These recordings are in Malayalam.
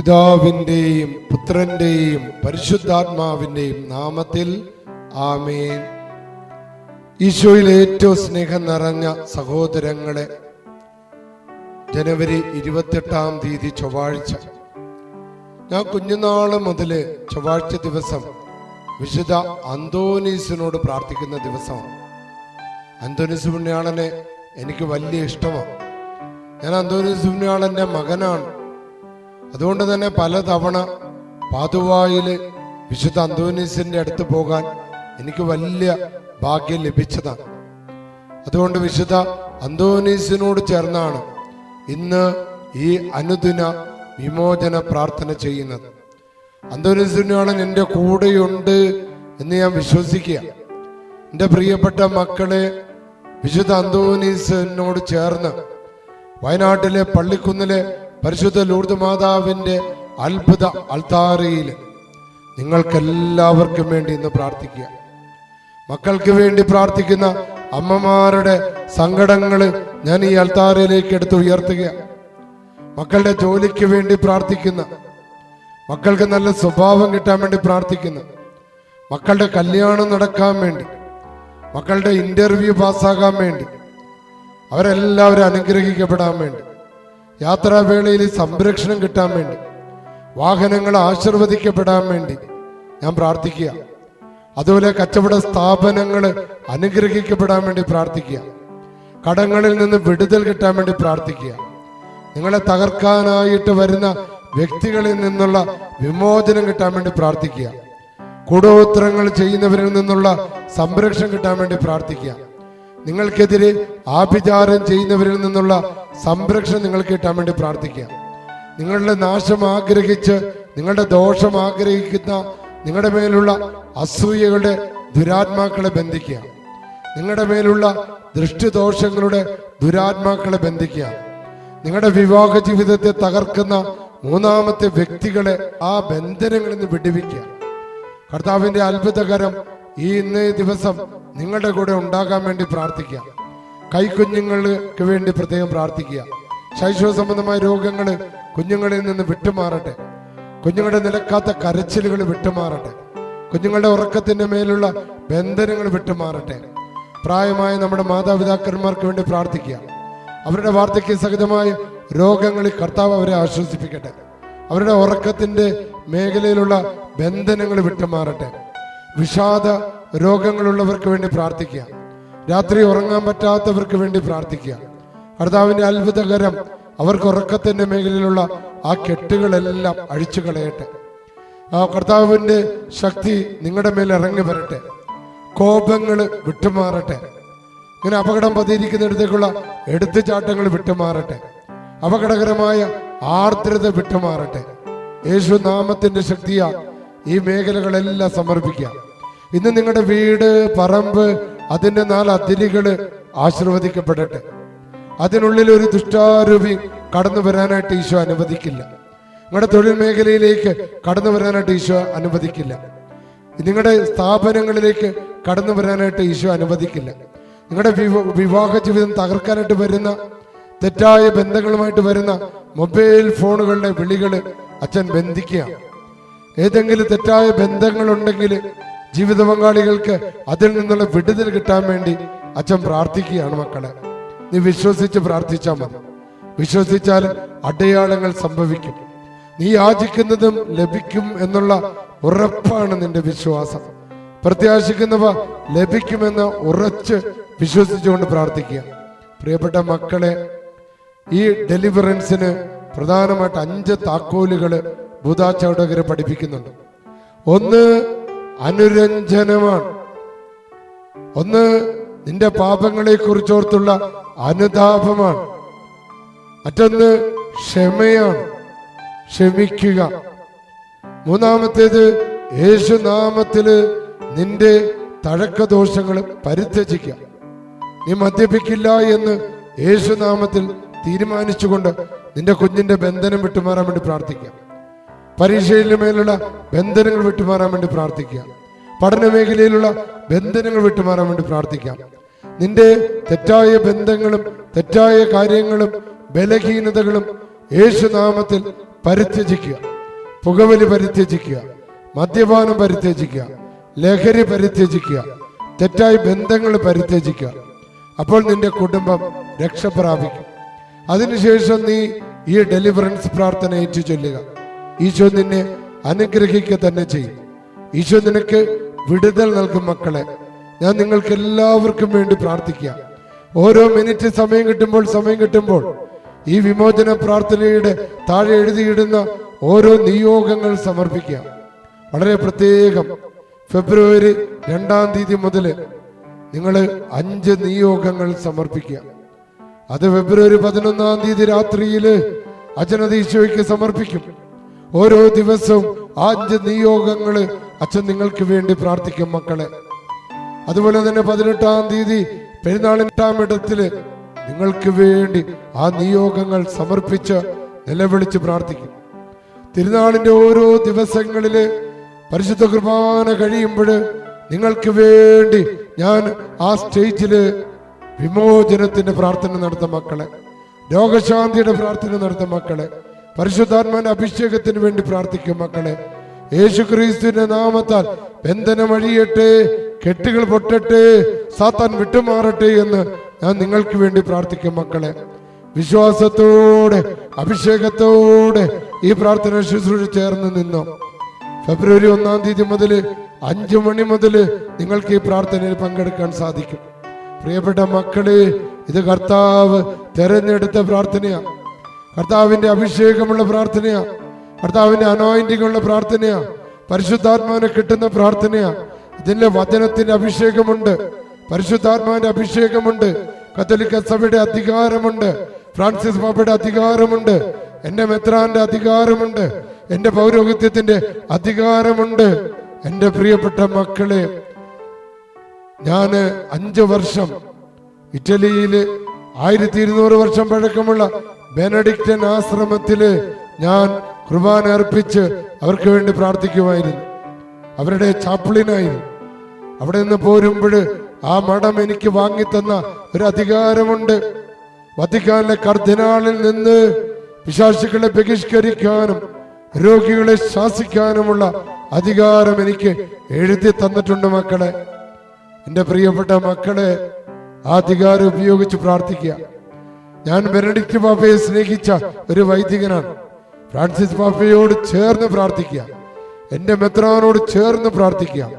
പിതാവിന്റെയും പുത്രന്റെയും പരിശുദ്ധാത്മാവിന്റെയും നാമത്തിൽ ആമേൻ. ഈശോയിൽ ഏറ്റവും സ്നേഹം നിറഞ്ഞ സഹോദരങ്ങളെ ജനുവരി ഇരുപത്തെട്ടാം തീയതി ചൊവ്വാഴ്ച ഞാൻ കുഞ്ഞുനാൾ മുതൽ ചൊവ്വാഴ്ച ദിവസം വിശുദ്ധ അന്തോനീസിനോട് പ്രാർത്ഥിക്കുന്ന ദിവസമാണ്. അന്തോനീസ് പുണ്യാളനെ എനിക്ക് വലിയ ഇഷ്ടമാണ്. ഞാൻ അന്തോനീസ് പുണ്യാളന്റെ മകനാണ്. അതുകൊണ്ട് തന്നെ പലതവണ പാതുവായിൽ വിശുദ്ധ അന്തോനീസിന്റെ അടുത്ത് പോകാൻ എനിക്ക് വലിയ ഭാഗ്യം ലഭിച്ചതാണ്. അതുകൊണ്ട് വിശുദ്ധ അന്തോനീസിനോട് ചേർന്നാണ് ഇന്ന് ഈ അനുദിന വിമോചന പ്രാർത്ഥന ചെയ്യുന്നത്. അന്തോനീസിനാണ് എന്റെ കൂടെയുണ്ട് എന്ന് ഞാൻ വിശ്വസിക്കുക. എന്റെ പ്രിയപ്പെട്ട മക്കളെ വിശുദ്ധ അന്തോനീസിനോട് ചേർന്ന് വയനാട്ടിലെ പള്ളിക്കുന്നിലെ പരിശുദ്ധ ലൂർദ് മാതാവിന്റെ അത്ഭുത അൾത്താറയിൽ നിങ്ങൾക്കെല്ലാവർക്കും വേണ്ടി ഇന്ന് പ്രാർത്ഥിക്കുക. മക്കൾക്ക് വേണ്ടി പ്രാർത്ഥിക്കുന്ന അമ്മമാരുടെ സങ്കടങ്ങൾ ഞാൻ ഈ അൾത്താറയിലേക്ക് എടുത്ത് ഉയർത്തുക. മക്കളുടെ ജോലിക്ക് വേണ്ടി പ്രാർത്ഥിക്കുന്ന മക്കൾക്ക് നല്ല സ്വഭാവം കിട്ടാൻ വേണ്ടി പ്രാർത്ഥിക്കുന്ന മക്കളുടെ കല്യാണം നടക്കാൻ വേണ്ടി മക്കളുടെ ഇന്റർവ്യൂ പാസ്സാകാൻ വേണ്ടി അവരെല്ലാവരും അനുഗ്രഹിക്കപ്പെടാൻ വേണ്ടി യാത്രാവേളയിൽ സംരക്ഷണം കിട്ടാൻ വേണ്ടി വാഹനങ്ങൾ ആശീർവദിക്കപ്പെടാൻ വേണ്ടി ഞാൻ പ്രാർത്ഥിക്കുക. അതുപോലെ കച്ചവട സ്ഥാപനങ്ങൾ അനുഗ്രഹിക്കപ്പെടാൻ വേണ്ടി പ്രാർത്ഥിക്കുക. കടങ്ങളിൽ നിന്ന് വിടുതൽ കിട്ടാൻ വേണ്ടി പ്രാർത്ഥിക്കുക. നിങ്ങളെ തകർക്കാനായിട്ട് വരുന്ന വ്യക്തികളിൽ നിന്നുള്ള വിമോചനം കിട്ടാൻ വേണ്ടി പ്രാർത്ഥിക്കുക. കൂടോത്രങ്ങൾ ചെയ്യുന്നവരിൽ നിന്നുള്ള സംരക്ഷണം കിട്ടാൻ വേണ്ടി പ്രാർത്ഥിക്കുക. നിങ്ങൾക്കെതിരെ ആഭിചാരം ചെയ്യുന്നവരിൽ നിന്നുള്ള സംരക്ഷണം നിങ്ങൾക്ക് കിട്ടാൻ വേണ്ടി പ്രാർത്ഥിക്കുക. നിങ്ങളുടെ നാശം ആഗ്രഹിച്ച് നിങ്ങളുടെ ദോഷം ആഗ്രഹിക്കുന്ന നിങ്ങളുടെ മേലുള്ള അസൂയകളുടെ ദുരാത്മാക്കളെ ബന്ധിക്കുക. നിങ്ങളുടെ മേലുള്ള ദൃഷ്ടിദോഷങ്ങളുടെ ദുരാത്മാക്കളെ ബന്ധിക്കുക. നിങ്ങളുടെ വിവാഹ ജീവിതത്തെ തകർക്കുന്ന മൂന്നാമത്തെ വ്യക്തികളെ ആ ബന്ധനങ്ങളിൽ നിന്ന് വിടുവിക്കുക. കർത്താവിന്റെ അത്ഭുതകരം ഈ ഇന്നേ ദിവസം നിങ്ങളുടെ കൂടെ ഉണ്ടാകാൻ വേണ്ടി പ്രാർത്ഥിക്കുക. കൈക്കുഞ്ഞുങ്ങൾക്ക് വേണ്ടി പ്രത്യേകം പ്രാർത്ഥിക്കുക. ശൈശവ സംബന്ധമായ രോഗങ്ങൾ കുഞ്ഞുങ്ങളിൽ നിന്ന് വിട്ടുമാറട്ടെ. കുഞ്ഞുങ്ങളുടെ നിലക്കാത്ത കരച്ചിലുകൾ വിട്ടുമാറട്ടെ. കുഞ്ഞുങ്ങളുടെ ഉറക്കത്തിന്റെ മേലുള്ള ബന്ധനങ്ങൾ വിട്ടുമാറട്ടെ. പ്രായമായ നമ്മുടെ മാതാപിതാക്കന്മാർക്ക് വേണ്ടി പ്രാർത്ഥിക്കുക. അവരുടെ വാർദ്ധക്യ സഹിതമായ രോഗങ്ങളിൽ കർത്താവ് അവരെ ആശ്വസിപ്പിക്കട്ടെ. അവരുടെ ഉറക്കത്തിന്റെ മേഖലയിലുള്ള ബന്ധനങ്ങൾ വിട്ടുമാറട്ടെ. വിഷാദ രോഗങ്ങളുള്ളവർക്ക് വേണ്ടി പ്രാർത്ഥിക്കുക. രാത്രി ഉറങ്ങാൻ പറ്റാത്തവർക്ക് വേണ്ടി പ്രാർത്ഥിക്കുക. കർത്താവിന്റെ അത്ഭുതകരം അവർക്ക് ഉറക്കത്തിന്റെ മേഖലയിലുള്ള ആ കെട്ടുകളെല്ലാം അഴിച്ചു കളയട്ടെ. ആ കർത്താവിന്റെ ശക്തി നിങ്ങളുടെ മേൽ ഇറങ്ങി വരട്ടെ. കോപങ്ങൾ വിട്ടുമാറട്ടെ. ഇങ്ങനെ അപകടം പതിയിരിക്കുന്നിടത്തേക്കുള്ള എടുത്തുചാട്ടങ്ങൾ വിട്ടുമാറട്ടെ. അപകടകരമായ ആർദ്രത വിട്ടുമാറട്ടെ. യേശു നാമത്തിന്റെ ശക്തിയാ ഈ മേഖലകളെല്ലാം സമർപ്പിക്കാം ഇന്ന് നിങ്ങളുടെ വീട് പറമ്പ് അതിന്റെ നാല് അതിരുകൾ ആശീർവദിക്കപ്പെടട്ടെ. അതിനുള്ളിൽ ഒരു ദുഷ്ടാരൂപി കടന്നു വരാനായിട്ട് ഈശോ അനുവദിക്കില്ല. നിങ്ങളുടെ തൊഴിൽ മേഖലയിലേക്ക് കടന്നു വരാനായിട്ട് ഈശോ അനുവദിക്കില്ല. നിങ്ങളുടെ സ്ഥാപനങ്ങളിലേക്ക് കടന്നു വരാനായിട്ട് ഈശോ അനുവദിക്കില്ല. നിങ്ങളുടെ വിവ- വിവാഹ ജീവിതം തകർക്കാനായിട്ട് വരുന്ന തെറ്റായ ബന്ധങ്ങളുമായിട്ട് വരുന്ന മൊബൈൽ ഫോണുകളുടെ വിളികൾ അച്ഛൻ ബന്ധിക്കുക ഏതെങ്കിലും തെറ്റായ ബന്ധങ്ങളുണ്ടെങ്കിൽ ജീവിത പങ്കാളികൾക്ക് അതിൽ നിന്നുള്ള വിടുതൽ കിട്ടാൻ വേണ്ടി അച്ഛൻ പ്രാർത്ഥിക്കുകയാണ് മക്കളെ. നീ വിശ്വസിച്ച് പ്രാർത്ഥിച്ചാൽ മതി. വിശ്വസിച്ചാൽ അടയാളങ്ങൾ സംഭവിക്കും. നീ യാചിക്കുന്നതും ലഭിക്കും എന്നുള്ള ഉറപ്പാണ് നിന്റെ വിശ്വാസം. പ്രത്യാശിക്കുന്നവ ലഭിക്കുമെന്ന് ഉറച്ച് വിശ്വസിച്ചുകൊണ്ട് പ്രാർത്ഥിക്കുക. പ്രിയപ്പെട്ട മക്കളെ ഈ ഡെലിവറൻസിന് പ്രധാനമായിട്ട് അഞ്ച് താക്കോലുകൾ ഭൂതാചൗടകര് പഠിപ്പിക്കുന്നുണ്ട്. ഒന്ന് അനുരഞ്ജനമാണ്. ഒന്ന് നിന്റെ പാപങ്ങളെ കുറിച്ചോർത്തുള്ള അനുതാപമാണ്. മറ്റൊന്ന് ക്ഷമയാണ്. ക്ഷമിക്കുക. മൂന്നാമത്തേത് യേശുനാമത്തിൽ നിന്റെ തഴക്കദോഷങ്ങൾ പരിത്യജിക്കുക. നീ മദ്യപിക്കില്ല എന്ന് യേശുനാമത്തിൽ തീരുമാനിച്ചുകൊണ്ട് നിന്റെ കുഞ്ഞിന്റെ ബന്ധനം വിട്ടുമാറാൻ വേണ്ടി പ്രാർത്ഥിക്കുക. പരീക്ഷയിലെ മേലുള്ള ബന്ധനങ്ങൾ വിട്ടുമാറാൻ വേണ്ടി പ്രാർത്ഥിക്കുക. പഠന മേഖലയിലുള്ള ബന്ധനങ്ങൾ വിട്ടുമാറാൻ വേണ്ടി പ്രാർത്ഥിക്കാം. നിന്റെ തെറ്റായ ബന്ധങ്ങളും തെറ്റായ കാര്യങ്ങളും ബലഹീനതകളും യേശുനാമത്തിൽ പരിത്യജിക്കുക. പുകവലി പരിത്യജിക്കുക. മദ്യപാനം പരിത്യജിക്കുക. ലഹരി പരിത്യജിക്കുക. തെറ്റായ ബന്ധങ്ങൾ പരിത്യജിക്കുക. അപ്പോൾ നിന്റെ കുടുംബം രക്ഷ പ്രാപിക്കും അതിനുശേഷം നീ ഈ ഡെലിവറൻസ് പ്രാർത്ഥന ഏറ്റു ചൊല്ലുക ഈശോ നിന്നെ അനുഗ്രഹിക്കുക തന്നെ ചെയ്യും. ഈശോ നിനക്ക് വിടുതൽ നൽകും മക്കളെ. ഞാൻ നിങ്ങൾക്ക് എല്ലാവർക്കും വേണ്ടി പ്രാർത്ഥിക്കുക ഓരോ മിനിറ്റ് സമയം കിട്ടുമ്പോൾ സമയം കിട്ടുമ്പോൾ ഈ വിമോചന പ്രാർത്ഥനയുടെ താഴെ എഴുതിയിടുന്ന ഓരോ നിയോഗങ്ങൾ സമർപ്പിക്കുക വളരെ പ്രത്യേകം ഫെബ്രുവരി രണ്ടാം തീയതി മുതൽ നിങ്ങൾ അഞ്ച് നിയോഗങ്ങൾ സമർപ്പിക്കുക അത് ഫെബ്രുവരി പതിനൊന്നാം തീയതി രാത്രിയിൽ അജനതീശോയ്ക്ക് സമർപ്പിക്കും. ഓരോ ദിവസവും ആദ്യ അഞ്ച് നിയോഗങ്ങൾ അച്ഛൻ നിങ്ങൾക്ക് വേണ്ടി പ്രാർത്ഥിക്കും മക്കളെ. അതുപോലെ തന്നെ പതിനെട്ടാം തീയതി പെരുന്നാളിനെട്ടാം ഇടത്തിൽ നിങ്ങൾക്ക് വേണ്ടി ആ നിയോഗങ്ങൾ സമർപ്പിച്ച് നിലവിളിച്ച് പ്രാർത്ഥിക്കും. തിരുനാളിന്റെ ഓരോ ദിവസങ്ങളിൽ പരിശുദ്ധ കുർബാന കഴിയുമ്പോൾ നിങ്ങൾക്ക് വേണ്ടി ഞാൻ ആ സ്റ്റേജിൽ വിമോചനത്തിന്റെ പ്രാർത്ഥന നടത്തുന്ന മക്കളെ. രോഗശാന്തിയുടെ പ്രാർത്ഥന നടത്തുന്ന മക്കളെ. പരിശുദ്ധാത്മാന്റെ അഭിഷേകത്തിന് വേണ്ടി പ്രാർത്ഥിക്കും മക്കളെ. യേശു ക്രിസ്തുവിന്റെ നാമത്താൽ ബന്ധനം അഴിയട്ടെ കെട്ടുകൾ പൊട്ടട്ടെ സാത്താൻ വിട്ടുമാറട്ടെ എന്ന് ഞാൻ നിങ്ങൾക്ക് വേണ്ടി പ്രാർത്ഥിക്കും മക്കളെ. വിശ്വാസത്തോടെ അഭിഷേകത്തോടെ ഈ പ്രാർത്ഥന ശുശ്രൂഷ ചേർന്ന് നിന്നു. ഫെബ്രുവരി ഒന്നാം തീയതി മുതൽ അഞ്ചു മണി മുതൽ നിങ്ങൾക്ക് ഈ പ്രാർത്ഥനയിൽ പങ്കെടുക്കാൻ സാധിക്കും. പ്രിയപ്പെട്ട മക്കളെ ഇത് കർത്താവ് തെരഞ്ഞെടുത്ത പ്രാർത്ഥനയാ. കർത്താവിന്റെ അഭിഷേകമുള്ള പ്രാർത്ഥനയാ. കർത്താവിന്റെ അനോയിന്റിംഗ് ഉള്ള പ്രാർത്ഥനയാ. പരിശുദ്ധാത്മാവിനെ കിട്ടുന്ന പ്രാർത്ഥനയാ. ഇതിന്റെ വചനത്തിന്റെ അഭിഷേകമുണ്ട്. പരിശുദ്ധാത്മാവിന്റെ അഭിഷേകമുണ്ട്. കത്തോലിക്ക സഭയുടെ അധികാരമുണ്ട്. ഫ്രാൻസിസ് പാപ്പയുടെ അധികാരമുണ്ട്. എന്റെ മെത്രാന്റെ അധികാരമുണ്ട്. എന്റെ പൗരോഹിത്യത്തിന്റെ അധികാരമുണ്ട്. എന്റെ പ്രിയപ്പെട്ട മക്കളെ ഞാൻ അഞ്ചു വർഷം ഇറ്റലിയിൽ ആയിരത്തി ഇരുന്നൂറ് വർഷം പഴക്കമുള്ള ബെനഡിക്റ്റൻ ആശ്രമത്തിൽ ഞാൻ കുർബാന അർപ്പിച്ച് അവർക്ക് വേണ്ടി പ്രാർത്ഥിക്കുമായിരുന്നു. അവരുടെ ചാപ്പിളിനായിരുന്നു അവിടെ നിന്ന് പോരുമ്പോൾ ആ മഠം എനിക്ക് വാങ്ങിത്തന്ന ഒരു അധികാരമുണ്ട്. വത്തിക്കാനിലെ കർദിനാളിൽ നിന്ന് വിശാസികളെ ബഹിഷ്കരിക്കാനും രോഗികളെ ശാസിക്കാനുമുള്ള അധികാരം എനിക്ക് എഴുതി തന്നിട്ടുണ്ട് മക്കളെ. എന്റെ പ്രിയപ്പെട്ട മക്കളെ ആ അധികാരം ഉപയോഗിച്ച് പ്രാർത്ഥിക്കുക. ഞാൻ ബെനഡിക്റ്റ് പാപ്പയെ സ്നേഹിച്ച ഒരു വൈദികനാണ്. ഫ്രാൻസിസ് പാപ്പയോട് ചേർന്ന് പ്രാർത്ഥിക്കുക. എന്റെ മെത്രാനോട് ചേർന്ന് പ്രാർത്ഥിക്കുക.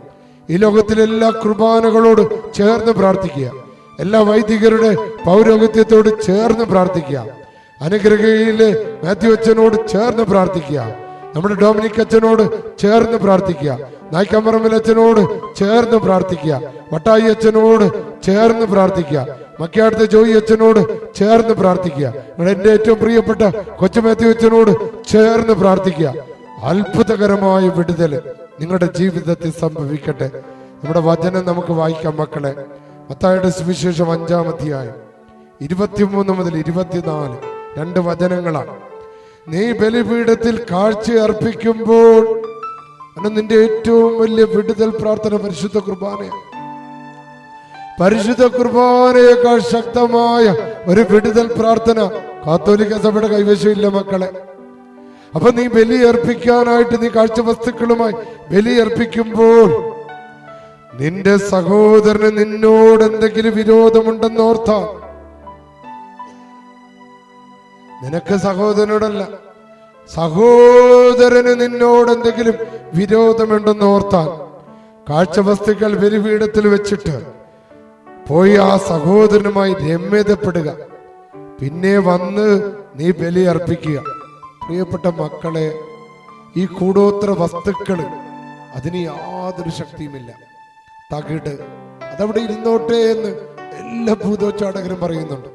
ഈ ലോകത്തിലെ എല്ലാ കുർബാനകളോട് ചേർന്ന് പ്രാർത്ഥിക്കുക. എല്ലാ വൈദികരുടെ പൗരോഹിത്യത്തോട് ചേർന്ന് പ്രാർത്ഥിക്കുക. അനുഗ്രഹയിലെ മാത്യു അച്ഛനോട് ചേർന്ന് പ്രാർത്ഥിക്കുക. നമ്മുടെ ഡൊമിനിക് അച്ഛനോട് ചേർന്ന് പ്രാർത്ഥിക്കുക. നായ്ക്കമ്പറമ്പിൽ അച്ഛനോട് ചേർന്ന് പ്രാർത്ഥിക്കുക. വട്ടായി അച്ഛനോട് ചേർന്ന് പ്രാർത്ഥിക്കുക. മക്കയാടത്തെ ജോയി അച്ഛനോട് ചേർന്ന് പ്രാർത്ഥിക്കുക. നിങ്ങൾ എന്റെ ഏറ്റവും പ്രിയപ്പെട്ട കൊച്ചുമാത്യു അച്ഛനോട് ചേർന്ന് പ്രാർത്ഥിക്കുക. അത്ഭുതകരമായ വിടുതൽ നിങ്ങളുടെ ജീവിതത്തിൽ സംഭവിക്കട്ടെ. നമ്മുടെ വചനം നമുക്ക് വായിക്കാം മക്കളെ. മത്തായുടെ സുവിശേഷം അഞ്ചാം അധ്യായം. ഇരുപത്തിമൂന്ന് മുതൽ ഇരുപത്തിനാല്. രണ്ട് വചനങ്ങളാണ് നീ ബലിപീഠത്തിൽ കാഴ്ച അർപ്പിക്കുമ്പോൾ നിന്റെ ഏറ്റവും വലിയ വിടുതൽ പ്രാർത്ഥന പരിശുദ്ധ കുർബാനയാണ് പരിശുദ്ധ കുർബാനയേക്കാൾ ശക്തമായ ഒരു വിടുതൽ പ്രാർത്ഥന കാത്തോലിക്ക സഭയുടെ കൈവശമില്ല മക്കളെ. അപ്പൊ നീ ബലി അർപ്പിക്കാനായിട്ട് നീ കാഴ്ച വസ്തുക്കളുമായി ബലി അർപ്പിക്കുമ്പോൾ നിന്റെ സഹോദരന് നിന്നോട് എന്തെങ്കിലും വിരോധമുണ്ടെന്നോർത്ത. നിനക്ക് സഹോദരനോടല്ല സഹോദരന് നിന്നോട് എന്തെങ്കിലും വിരോധമുണ്ടെന്ന് കാഴ്ച വസ്തുക്കൾ ബലിപീഠത്തിൽ വെച്ചിട്ട് പോയി ആ സഹോദരനുമായി രമ്യതപ്പെടുക. പിന്നെ വന്ന് നീ ബലി അർപ്പിക്കുക പ്രിയപ്പെട്ട മക്കളെ ഈ കൂടോത്ര വസ്തുക്കൾ അതിന് യാതൊരു ശക്തിയുമില്ല. തകിട് അതവിടെ ഇരുന്നോട്ടെ എന്ന് എല്ലാ ഭൂതോച്ചാടകരും പറയുന്നുണ്ട്.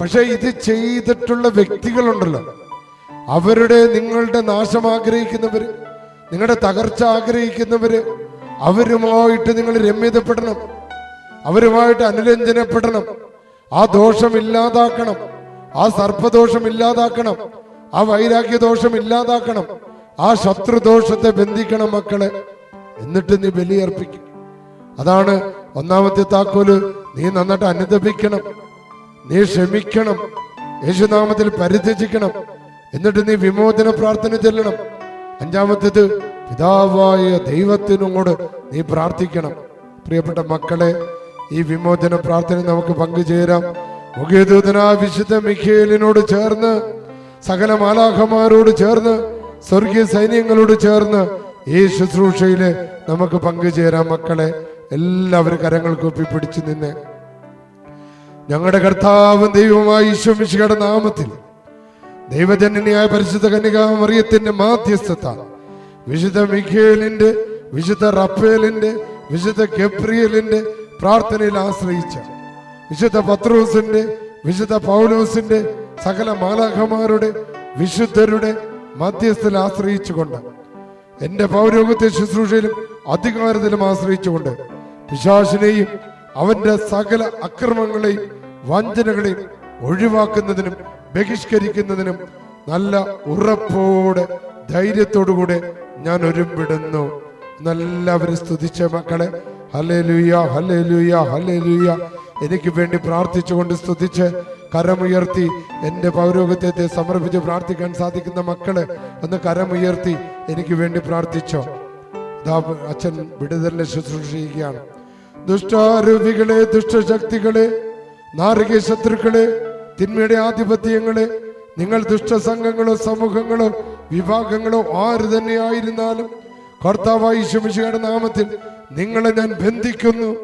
പക്ഷെ ഇത് ചെയ്തിട്ടുള്ള വ്യക്തികളുണ്ടല്ലോ. അവരുടെ നിങ്ങളുടെ നാശം ആഗ്രഹിക്കുന്നവര് നിങ്ങളുടെ തകർച്ച ആഗ്രഹിക്കുന്നവര് അവരുമായിട്ട് നിങ്ങൾ രമ്യതപ്പെടണം. അവരുമായിട്ട് അനുരഞ്ജനപ്പെടണം. ആ ദോഷം ഇല്ലാതാക്കണം ആ സർപ്പദോഷം ഇല്ലാതാക്കണം ആ വൈരാഗ്യ ദോഷം ഇല്ലാതാക്കണം ആ ശത്രുദോഷത്തെ ബന്ധിക്കണം മക്കളെ. എന്നിട്ട് നീ ബലിയർപ്പിക്കും. അതാണ് ഒന്നാമത്തെ താക്കോൽ. നീ നന്നായിട്ട് അനുദപിക്കണം. നീ ക്ഷമിക്കണം. യേശുനാമത്തിൽ പരിത്യജിക്കണം. എന്നിട്ട് നീ വിമോചന പ്രാർത്ഥന ചെല്ലണം. അഞ്ചാമത്തേത് പിതാവായ ദൈവത്തിനോട് നീ പ്രാർത്ഥിക്കണം. പ്രിയപ്പെട്ട മക്കളെ ഈ വിമോചന പ്രാർത്ഥന നമുക്ക് പങ്കുചേരാം. മുഖ്യദൂതനായ വിശുദ്ധ മിഖേലിനോട് ചേർന്ന് സകല മാലാഖമാരോട് ചേർന്ന് സ്വർഗീയ സൈന്യങ്ങളോട് ചേർന്ന് ഈ ശുശ്രൂഷയിൽ നമുക്ക് പങ്കുചേരാം മക്കളെ. എല്ലാവരും കരങ്ങൾ കൂപ്പി പിടിച്ചു നിന്ന്. ഞങ്ങളുടെ കർത്താവും ദൈവമായ ഈശ്വമിശിയുടെ നാമത്തിൽ ദൈവജനനിയായ പരിശുദ്ധ കന്യകാമറിയത്തിന്റെ മാധ്യസ്ഥത വിശുദ്ധ മിഖേലിന്റെ വിശുദ്ധ റഫേലിന്റെ വിശുദ്ധ ഗബ്രിയലിന്റെ പ്രാർത്ഥനയിൽ ആശ്രയിച്ച വിശുദ്ധ പത്രോസിന്റെ വിശുദ്ധ പൗലോസിന്റെ സകല മാലാഖമാരുടെ വിശുദ്ധരുടെ മധ്യസ്ഥയിൽ ആശ്രയിച്ചുകൊണ്ട് എന്റെ പൗരോഗത്തെ ശുശ്രൂഷയിലും അധികാരത്തിലും ആശ്രയിച്ചുകൊണ്ട് പിശാശിനെയും അവന്റെ സകല അക്രമങ്ങളെയും വഞ്ചനകളെയും ഒഴിവാക്കുന്നതിനും ബഹിഷ്കരിക്കുന്നതിനും നല്ല ഉറപ്പോടെ ധൈര്യത്തോടുകൂടെ ഞാൻ ഒരുമ്പിടുന്നു. നല്ലവരെ സ്തുതിച്ച മക്കളെ. ഹലേ ലൂയ ഹലേ ലൂയ ഹലേ ലൂയ എനിക്ക് വേണ്ടി പ്രാർത്ഥിച്ചുകൊണ്ട് സ്തുതിച്ച് കരമുയർത്തി എന്റെ പൗരോഗത്യത്തെ സമർപ്പിച്ച് പ്രാർത്ഥിക്കാൻ സാധിക്കുന്ന മക്കൾ ഒന്ന് കരമുയർത്തി എനിക്ക് വേണ്ടി പ്രാർത്ഥിച്ചോ. അച്ഛൻ വിടുതലിനെ ശുശ്രൂഷിക്കുകയാണ് ദുഷ്ടാരൂപികളെ ദുഷ്ടശക്തികളെ നാറിക ശത്രുക്കളെ തിന്മയുടെ ആധിപത്യങ്ങളെ നിങ്ങൾ ദുഷ്ടസംഘങ്ങളോ സമൂഹങ്ങളോ വിഭാഗങ്ങളോ ആര് തന്നെ ആയിരുന്നാലും കർത്താവായി ശുമിശയുടെ നാമത്തിൽ നിങ്ങളെ ഞാൻ ബന്ധിക്കുന്നു.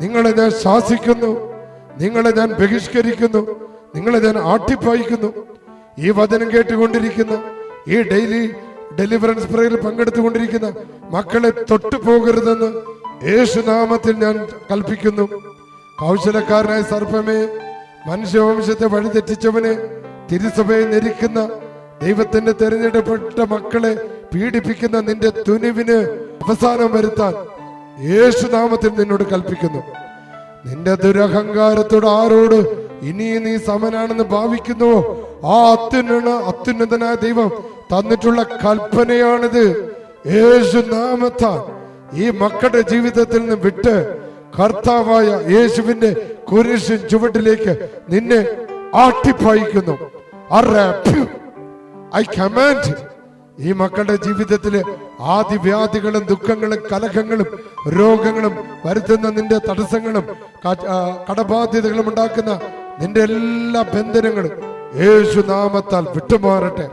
നിങ്ങളെ ഞാൻ ശാസിക്കുന്നു. നിങ്ങളെ ഞാൻ ബഹിഷ്കരിക്കുന്നു. നിങ്ങളെ ഞാൻ ആട്ടിപ്പായിക്കുന്നു. ഈ വചനം കേട്ടുകൊണ്ടിരിക്കുന്ന ഈ ഡെയിലി ഡെലിവറൻസ് പ്രയറിൽ പങ്കെടുത്തുകൊണ്ടിരിക്കുന്ന മക്കളെ തൊട്ടു പോകരുതെന്ന് യേശുനാമത്തിൽ ഞാൻ കൽപ്പിക്കുന്നു. കൗശലക്കാരനായ സർപ്പമേ മനുഷ്യവംശത്തെ വഴിതെറ്റിച്ചവനെ തിരുസഭയെ നിരിക്കുന്ന ദൈവത്തിന്റെ തെരഞ്ഞെടുപ്പെട്ട മക്കളെ പീഡിപ്പിക്കുന്ന നിന്റെ തുനിവിന് അവസാനം വരുത്താൻ യേശുനാമത്തിൽ നിന്നോട് കൽപ്പിക്കുന്നു. നിന്റെ ദുരഹങ്കാരത്തോട് ആരോട് ഇനി നീ സമനാണെന്ന് ഭാവിക്കുന്നുവോ ആ അത്യുന്ന അത്യുന്നതനായ ദൈവം തന്നിട്ടുള്ള കൽപ്പനയാണിത്. യേശു നാമത്താൽ ഈ മക്കളുടെ ജീവിതത്തിൽ നിന്ന് വിട്ട് കർത്താവായ യേശുവിന്റെ കുരിശിൻ ചുവട്ടിലേക്ക് നിന്നെ ആട്ടിപ്പായിക്കുന്നു. ഐ കമാൻഡ് ഈ മക്കളുടെ ജീവിതത്തിൽ ആദിവ്യാധികളും ദുഃഖങ്ങളും കലഹങ്ങളും രോഗങ്ങളും വരുത്തുന്ന നിന്റെ തടസ്സങ്ങളും കടബാധ്യതകളും ഉണ്ടാക്കുന്ന നിന്റെ എല്ലാ ബന്ധനങ്ങളും യേശു നാമത്താൽ വിട്ടുമാറട്ടെ.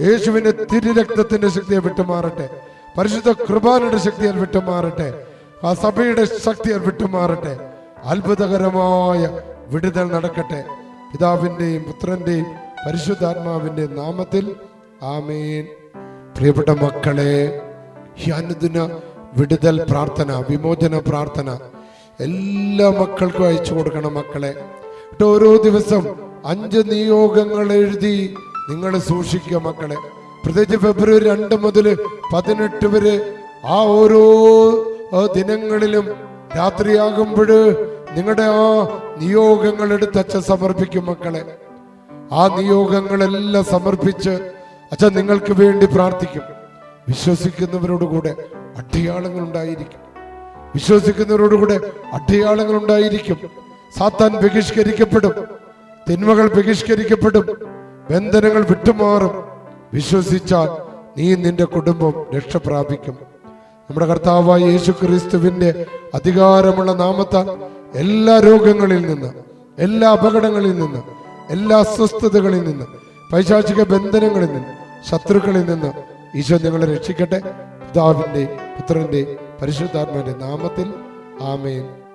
യേശുവിന്റെ തിരുരക്തത്തിന്റെ ശക്തിയെ വിട്ടുമാറട്ടെ. പരിശുദ്ധ കൃപാനയുടെ ശക്തിയാൽ വിട്ടുമാറട്ടെ. ആ സഭയുടെ ശക്തിയാൽ വിട്ടുമാറട്ടെ. അത്ഭുതകരമായ വിടുതൽ നടക്കട്ടെ. പിതാവിന്റെയും പുത്രന്റെയും പരിശുദ്ധാത്മാവിന്റെ നാമത്തിൽ ആമേൻ. പ്രിയപ്പെട്ട മക്കളെ ഈ അനുദിന വിടുതൽ പ്രാർത്ഥന വിമോചന പ്രാർത്ഥന എല്ലാ മക്കൾക്കും അയച്ചു കൊടുക്കണം മക്കളെ. ഓരോ ദിവസം അഞ്ച് നിയോഗങ്ങൾ എഴുതി നിങ്ങൾ സൂക്ഷിക്കുക മക്കളെ. പ്രത്യേകിച്ച് ഫെബ്രുവരി രണ്ട് മുതൽ പതിനെട്ട് വരെ ആ ഓരോ ദിനങ്ങളിലും രാത്രിയാകുമ്പോൾ നിങ്ങളുടെ ആ നിയോഗങ്ങൾ എടുത്തച്ഛൻ സമർപ്പിക്കും മക്കളെ. ആ നിയോഗങ്ങളെല്ലാം സമർപ്പിച്ച് അച്ഛൻ നിങ്ങൾക്ക് വേണ്ടി പ്രാർത്ഥിക്കും. വിശ്വസിക്കുന്നവരോടുകൂടെ അടയാളങ്ങൾ ഉണ്ടായിരിക്കും വിശ്വസിക്കുന്നവരോടുകൂടെ അടയാളങ്ങൾ ഉണ്ടായിരിക്കും സാത്താൻ ബഹിഷ്കരിക്കപ്പെടും. തിന്മകൾ ബഹിഷ്കരിക്കപ്പെടും. ബന്ധനങ്ങൾ വിട്ടുമാറും. വിശ്വസിച്ചാൽ നീ നിന്റെ കുടുംബം രക്ഷ പ്രാപിക്കും നമ്മുടെ കർത്താവായ യേശു ക്രിസ്തുവിന്റെ അധികാരമുള്ള നാമത്താൽ എല്ലാ രോഗങ്ങളിൽ നിന്ന് എല്ലാ അപകടങ്ങളിൽ നിന്ന് എല്ലാ അസ്വസ്ഥതകളിൽ നിന്ന് പൈശാചിക ബന്ധനങ്ങളിൽ നിന്ന് ശത്രുക്കളിൽ നിന്ന് ഈശോ നിങ്ങളെ രക്ഷിക്കട്ടെ. പിതാവിന്റെ പുത്രന്റെ പരിശുദ്ധാത്മാവിന്റെ നാമത്തിൽ. ആമേൻ.